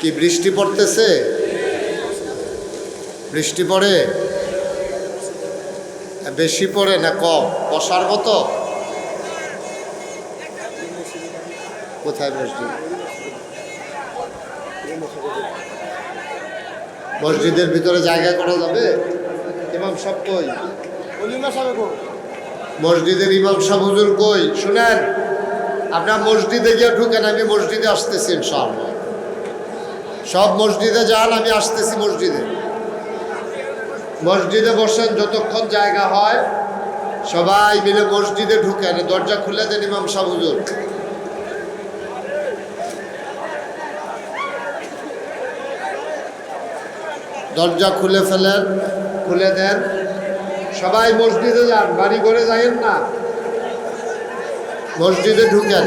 কি বৃষ্টি পড়তেছে? বৃষ্টি পড়ে? বেশি পড়ে না কম বসার মতো? কোথায় মসজিদ মসজিদের ভিতরে জায়গা করা যাবে? ইমাম সাহেব কই? মসজিদের ইমাম সাহেব হুজুর কই? শুনেন, আপনার মসজিদে গিয়ে ঢুকেন, আমি মসজিদে আসতেছি ইনশাআল্লাহ। সব মসজিদে যান, আমি আসতেছি মসজিদে। মসজিদে বসেন, যতক্ষণ জায়গা হয়, সবাই মিলে মসজিদে ঢুকেন, দরজা খুলে দেন ইমাম সাহেব হুজুর। দরজা খুলে ফেলেন, খুলে দেন। সবাই মসজিদে যান, বাড়ি ঘরে যাইয়েন না। মসজিদে ঢুকেন।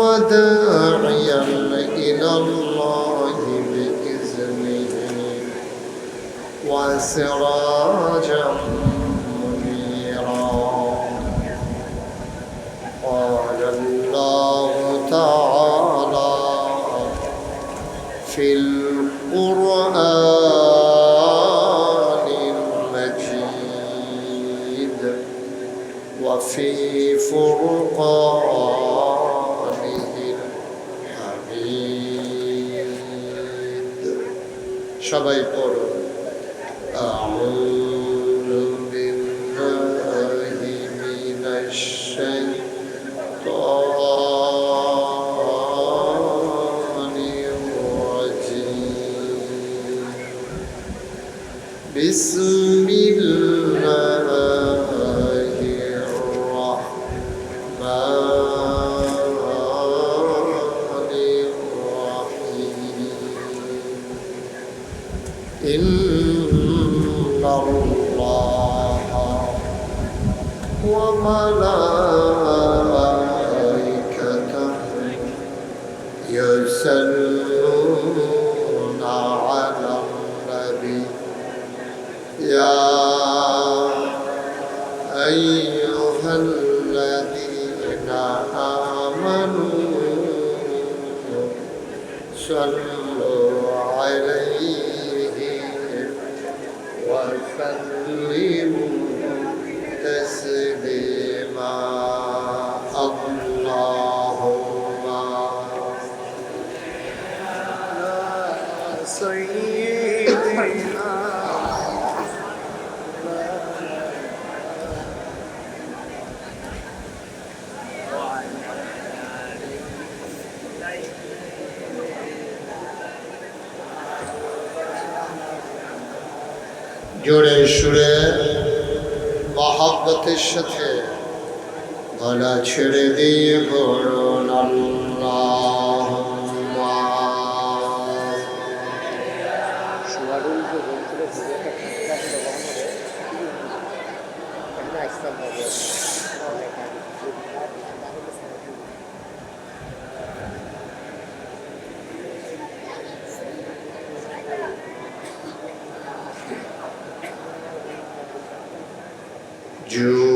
وداعيا إلى الله بإذنه. وسراجا منيرا. قال الله تعالى في القرآن المجيد وفي فرقانه সবাই পড়ুন أعوذ بالله من الشيطان الرجيم بسم الله وملائكته يصلون على النبي يا أيها الذين آمنوا صلوا عليه وسلموا تسليما اللهم سيدنا সুরে মহাব্বতের সাথে গলা ছেড়ে দিয়ে বলুন আল্লাহ you. Jew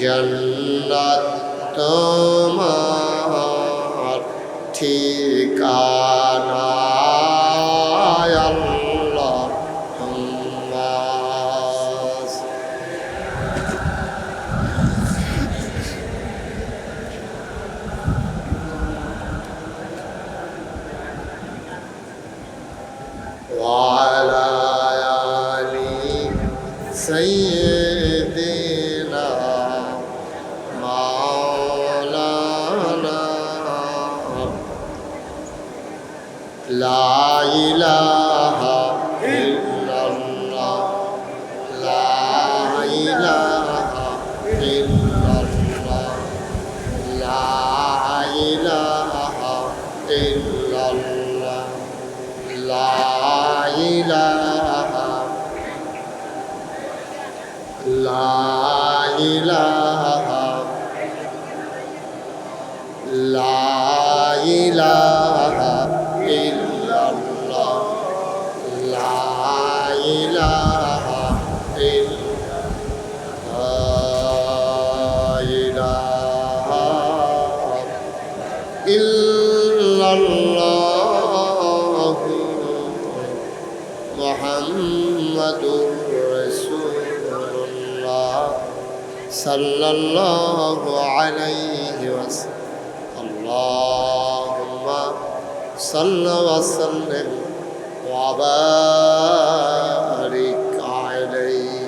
জন্নত তোমার। محمد رسول الله صلى الله عليه وسلم اللهم صل وسلم وبارك عليه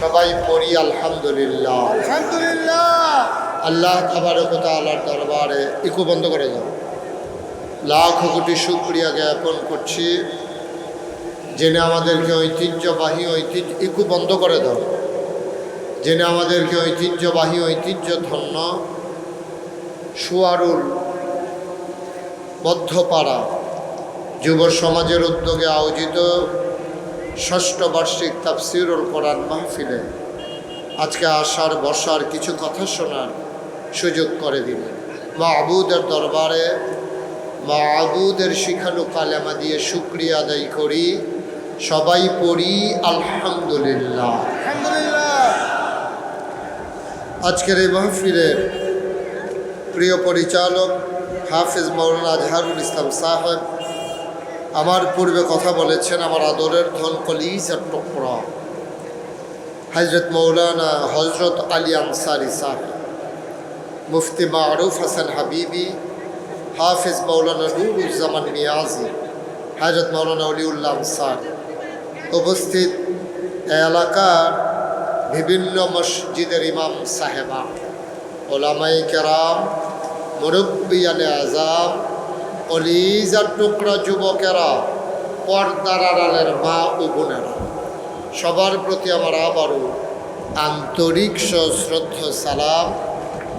সবাই পড়ি আলহামদুলিল্লাহ আলহামদুলিল্লাহ আল্লাহ তাবারক তাআলার দরবারে ইকো বন্ধ করে দাও লাখ কোটি শুক্রিয়া জ্ঞাপন করছি জেনে আমাদেরকে ঐতিহ্যবাহী ঐতিহ্য, ইকু বন্ধ করে দাও। জেনে আমাদেরকে ঐতিহ্যবাহী ঐতিহ্য ধন্য সুয়ারুল বদ্ধপাড়া যুব সমাজের উদ্যোগে আয়োজিত ষষ্ঠ বার্ষিক তাফসিরুল কোরআন মাহফিলে আজকে আসার, বসার কিছু কথা শোনার সুযোগ করে দিলেন মা আবুদের দরবারে মা আবুদের শিখানো কালেমা দিয়ে শুক্রিয়া আদায় করি। সবাই পড়ি আলহামদুলিল্লাহ। আজকের এই মাহফিলের প্রিয় পরিচালক হাফিজ মৌলানা আজহারুল ইসলাম সাহেব আমার পূর্বে কথা বলেছেন আমার আদরের ধন কলিজ আর টুকরা হজরত মৌলানা হজরত আলী আনসারি সাহেব মুফতি মারুফ হাসান হাবিবি হাফিজ মৌলানা নুরুজ্জামান নিয়াজি হজরত মৌলানা অলিউল্লাহ আনসার। উপস্থিত এলাকার বিভিন্ন মসজিদের ইমাম সাহেবা ওলামাই কেরাম মুরব্বিয়ানে আজাম অলিজার টুকরা যুবকেরা, পর্দার আড়ালের মা ও বোনেরা। সবার প্রতি আমার আবারও আন্তরিক সশ্রদ্ধ সালাম।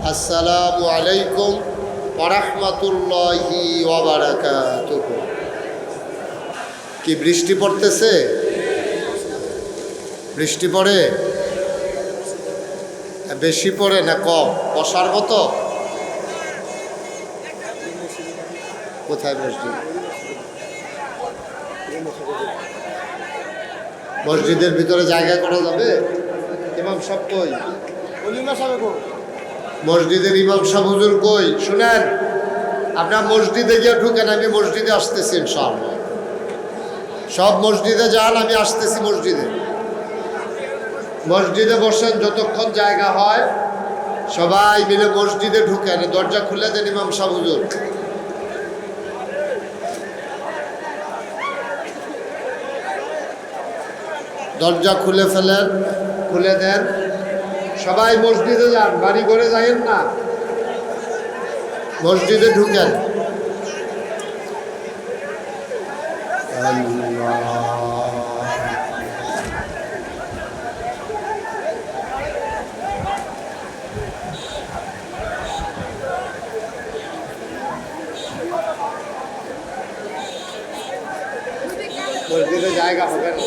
আসসালামু আলাইকুম ওরহমতুল্লাহি কি বৃষ্টি পড়তেছে? বৃষ্টি পড়ে? বেশি পড়ে না কম? বসার মতো? কোথায় মসজিদ মসজিদের ভিতরে জায়গা করা যাবে? ইমাম সাহেব কই? মসজিদের ইমাম সাহেব হুজুর কই? শুনেন, আপনার মসজিদে গিয়ে ঢুকেন, আমি মসজিদে আসতেছি ইনশাআল্লাহ। সব মসজিদে যান, আমি আসতেছি মসজিদে। মসজিদে বসেন, যতক্ষণ জায়গা হয়, সবাই মিলে মসজিদে ঢুকেন। দরজা খুলে দেন ইমাম সাহেব হুজুর। দরজা খুলে ফেলেন, খুলে দেন। সবাই মসজিদে যান, বাড়ি করে যাইয়েন না। মসজিদে ঢুকেন। মসজিদে জায়গা হবে না।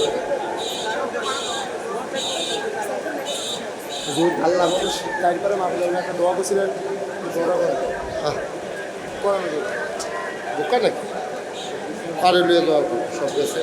হুজুর আল্লাহ তারপরে মাহফিলের একটা দোয়া করছিলেন দোয়া করে। হ্যাঁ। করেন বোকা নাকি পারে লিয়ে দেওয়া সব দেশে